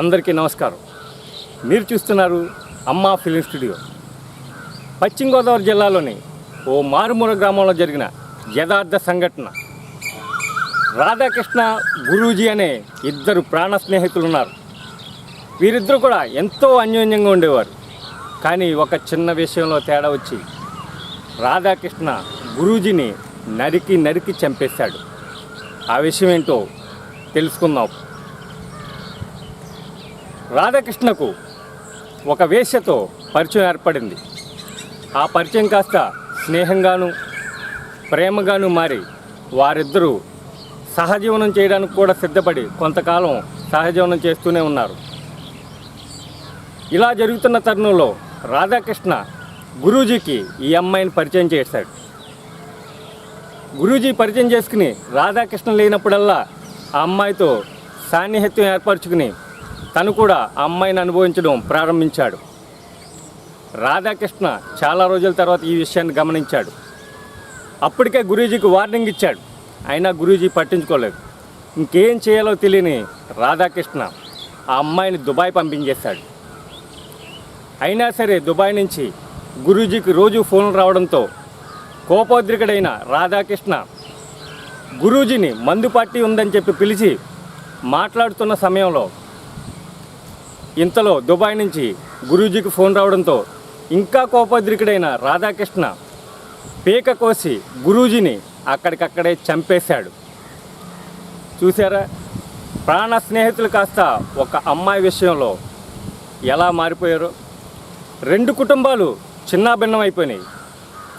అందరికీ నమస్కారం. మీరు చూస్తున్నారు అమ్మా ఫిలిం స్టూడియో. పశ్చిమ గోదావరి జిల్లాలోని ఓ మారుమూల గ్రామంలో జరిగిన యథార్థ సంఘటన. రాధాకృష్ణ గురూజీ అనే ఇద్దరు ప్రాణ స్నేహితులు ఉన్నారు వీరిద్దరు కూడా ఎంతో అన్యోన్యంగా ఉండేవారు. కానీ ఒక చిన్న విషయంలో తేడా వచ్చి రాధాకృష్ణ గురూజీని నరికి నరికి చంపేశాడు. ఆ విషయం ఏంటో తెలుసుకుందాం. రాధాకృష్ణకు ఒక వేశ్యతో పరిచయం ఏర్పడింది. ఆ పరిచయం కాస్త స్నేహంగాను ప్రేమగాను మారి వారిద్దరూ సహజీవనం చేయడానికి కూడా సిద్ధపడి కొంతకాలం సహజీవనం చేస్తూనే ఉన్నారు. ఇలా జరుగుతున్న తరుణంలో రాధాకృష్ణ గురూజీకి ఈ అమ్మాయిని పరిచయం చేశాడు. గురూజీ పరిచయం చేసుకుని రాధాకృష్ణ లేనప్పుడల్లా ఆ అమ్మాయితో సాన్నిహిత్యం ఏర్పరచుకుని తను కూడా ఆ అమ్మాయిని అనుభవించడం ప్రారంభించాడు. రాధాకృష్ణ చాలా రోజుల తర్వాత ఈ విషయాన్ని గమనించాడు. అప్పటికే గురూజీకి వార్నింగ్ ఇచ్చాడు. అయినా గురూజీ పట్టించుకోలేదు. ఇంకేం చేయాలో తెలియని రాధాకృష్ణ ఆ అమ్మాయిని దుబాయ్ పంపించేశాడు. అయినా సరే దుబాయ్ నుంచి గురూజీకి రోజు ఫోన్ రావడంతో కోపోద్రికుడైన రాధాకృష్ణ గురూజీని మందు పార్టీ ఉందని చెప్పి పిలిచి మాట్లాడుతున్న సమయంలో ఇంతలో దుబాయ్ నుంచి గురూజీకి ఫోన్ రావడంతో ఇంకా కోపద్రికుడైన రాధాకృష్ణ పీక కోసి గురూజీని అక్కడికక్కడే చంపేశాడు. చూసారా ప్రాణ స్నేహితులు కాస్త ఒక అమ్మాయి విషయంలో ఎలా మారిపోయారో? రెండు కుటుంబాలు చిన్నాభిన్నమైపోయినాయి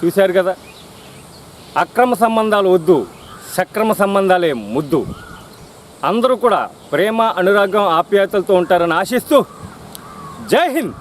చూశారు కదా? అక్రమ సంబంధాలు వద్దు సక్రమ సంబంధాలే ముద్దు. అందరూ కూడా ప్రేమ అనురాగం ఆప్యాయతలతో ఉంటారని ఆశిస్తూ జై హింద్!